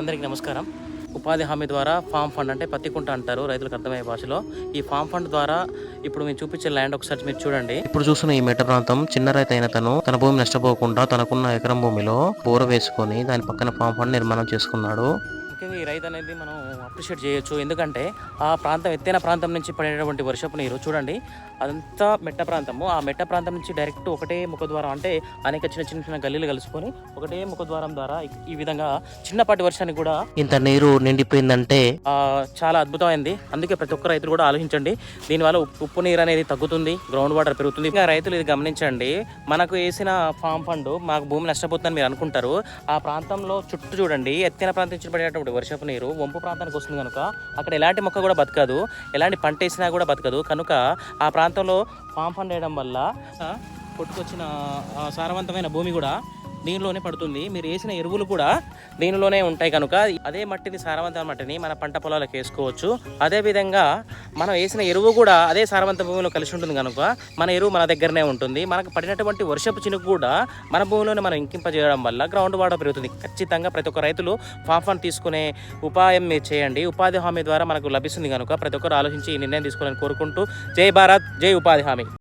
అందరికీ నమస్కారం. ఉపాధి హామీ ద్వారా ఫామ్ ఫండ్ అంటే పత్తి కుంట అంటారు రైతులకు అర్థమయ్యే భాషలో. ఈ ఫామ్ ఫండ్ ద్వారా ఇప్పుడు మేము చూపించే ల్యాండ్ ఒకసారి మీరు చూడండి. ఇప్పుడు చూస్తున్న ఈ మెట్ట ప్రాంతం చిన్న రైతు అయిన తను తన భూమి నష్టపోకుండా తనకున్న ఎకరం భూమిలో బోర వేసుకొని దాని పక్కన ఫామ్ ఫండ్ నిర్మాణం చేసుకున్నాడు. ముఖ్యంగా ఈ రైతు అనేది మనం అప్రిషియేట్ చేయొచ్చు. ఎందుకంటే ఆ ప్రాంతం ఎత్తైన ప్రాంతం నుంచి పడేటటువంటి వర్షపు నీరు చూడండి అదంతా మెట్ట ప్రాంతము. ఆ మెట్ట ప్రాంతం నుంచి డైరెక్ట్ ఒకటే ముఖద్వారం అంటే అనేక చిన్న చిన్న చిన్న గల్లీలు కలుసుకొని ఒకటే ముఖద్వారం ద్వారా ఈ- ఈ విధంగా చిన్నపాటి వర్షానికి కూడా ఇంత నీరు నిండిపోయిందంటే చాలా అద్భుతమైంది. అందుకే ప్రతి ఒక్క రైతులు కూడా ఆలోచించండి దీనివల్ల ఉప్పు- ఉప్పు నీరు అనేది తగ్గుతుంది గ్రౌండ్ వాటర్ పెరుగుతుంది. ఇంకా రైతులు ఇది గమనించండి మనకు వేసిన ఫామ్ ఫండ్ మాకు భూమి నష్టపోతుందని మీరు అనుకుంటారు. ఆ ప్రాంతంలో చుట్టూ చూడండి ఎత్తైన ప్రాంతం నుంచి పడేటప్పుడు వర్షపు నీరు వంపు ప్రాంతానికి వస్తుంది కనుక అక్కడ ఎలాంటి మొక్క కూడా బతకదు. ఎలాంటి పంట వేసినా కూడా బతకదు. కనుక ఆ ప్రాంతంలో ఫామ్ వేయడం వల్ల పుట్టుకొచ్చిన కొట్టుకొచ్చిన సారవంతమైన భూమి కూడా దీనిలోనే పడుతుంది. మీరు వేసిన ఎరువులు కూడా దీనిలోనే ఉంటాయి కనుక అదే మట్టిని సారవంతమైన మట్టిని మన పంట పొలాలకు వేసుకోవచ్చు. అదే విధంగా మనం వేసిన ఎరువు కూడా అదే సారవంత భూమిలో కలిసి ఉంటుంది కనుక మన ఎరువు మన దగ్గరనే ఉంటుంది. మనకు పడినటువంటి వర్షపు చినుకు కూడా మన భూమిలోనే మనం ఇంకింపజేయడం వల్ల గ్రౌండ్ వాటర్ పెరుగుతుంది. ఖచ్చితంగా ప్రతి ఒక్క రైతులు ఫామ్ ఫండ్ తీసుకునే ఉపాయం మీరు చేయండి. ఉపాధి హామీ ద్వారా మనకు లభిస్తుంది కనుక ప్రతి ఒక్కరు ఆలోచించి ఈ నిర్ణయం తీసుకోవాలని కోరుకుంటూ జై భారత్ జై ఉపాధి హామీ.